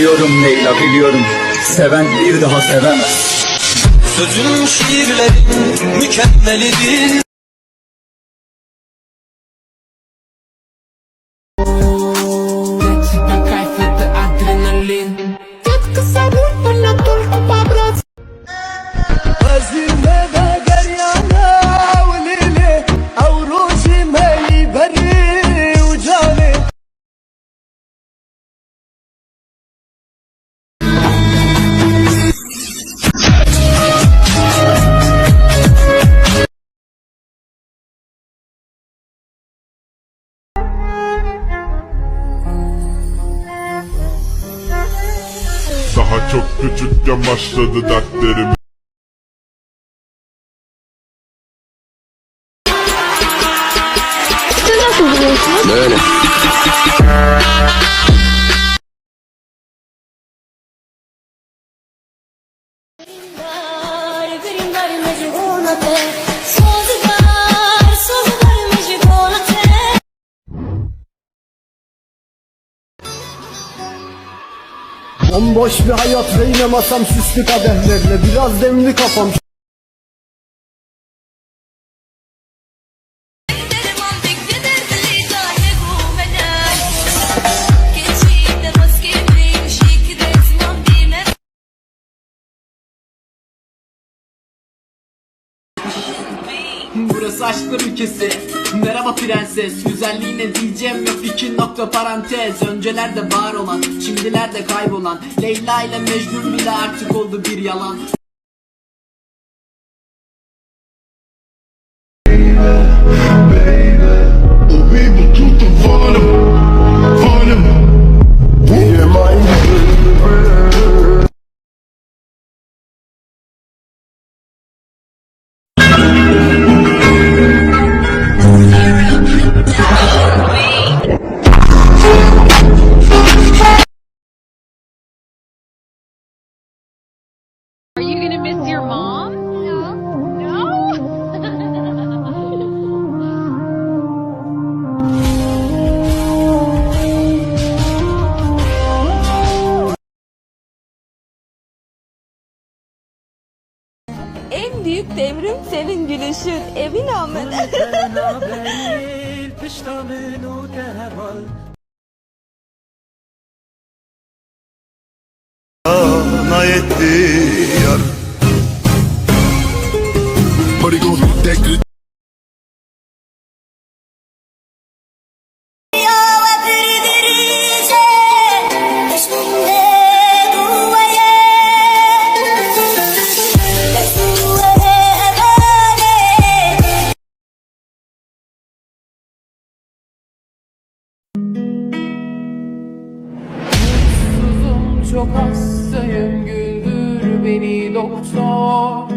Biliyorum Leyla biliyorum. Seven bir daha sevemez. Sözün şiirlerin mükemmelidir çok küçükken başladı dertlerim mi živona te Bomboş bir hayat ve yine masam süslü kadehlerle Biraz demli kafam Burası aşklar Merhaba prenses Güzelliğine diyeceğim yok iki nokta parantez. Öncelerde var olan Şimdilerde kaybolan. Leyla ile Mecnun bile artık oldu bir yalan. People too to volume Volume büyük devrim senin gülüşün emin olmadı. Bana yetti yar hastayım Güldür beni doktor.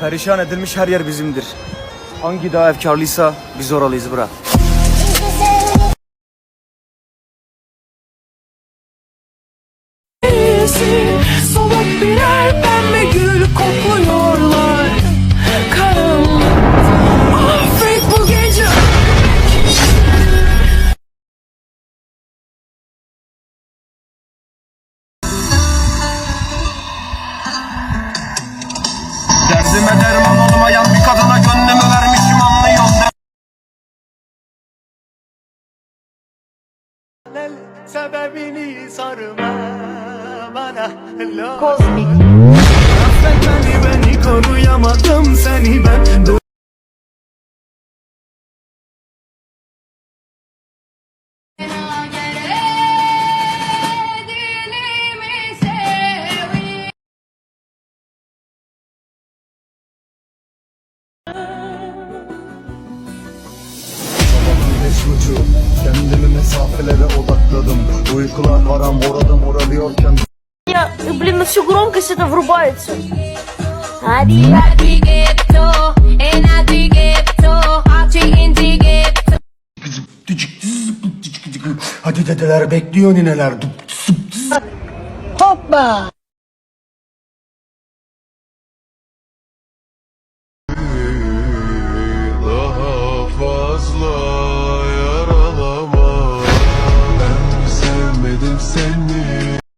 Perişan edilmiş her yer bizimdir. Hangi daha efkarlıysa biz oralıyız bırak Derdime derman olmayan bir kadına gönlümü vermişim anlıyorum. Sebebini sorma bana Kozmik. beni beni koruyamadım seni ben Kendimi mesafelere odakladım Uykular haram orada morarıyorken Блин, на всю громкость это врубается. Hadi dedeler bekliyor nineler Hoppa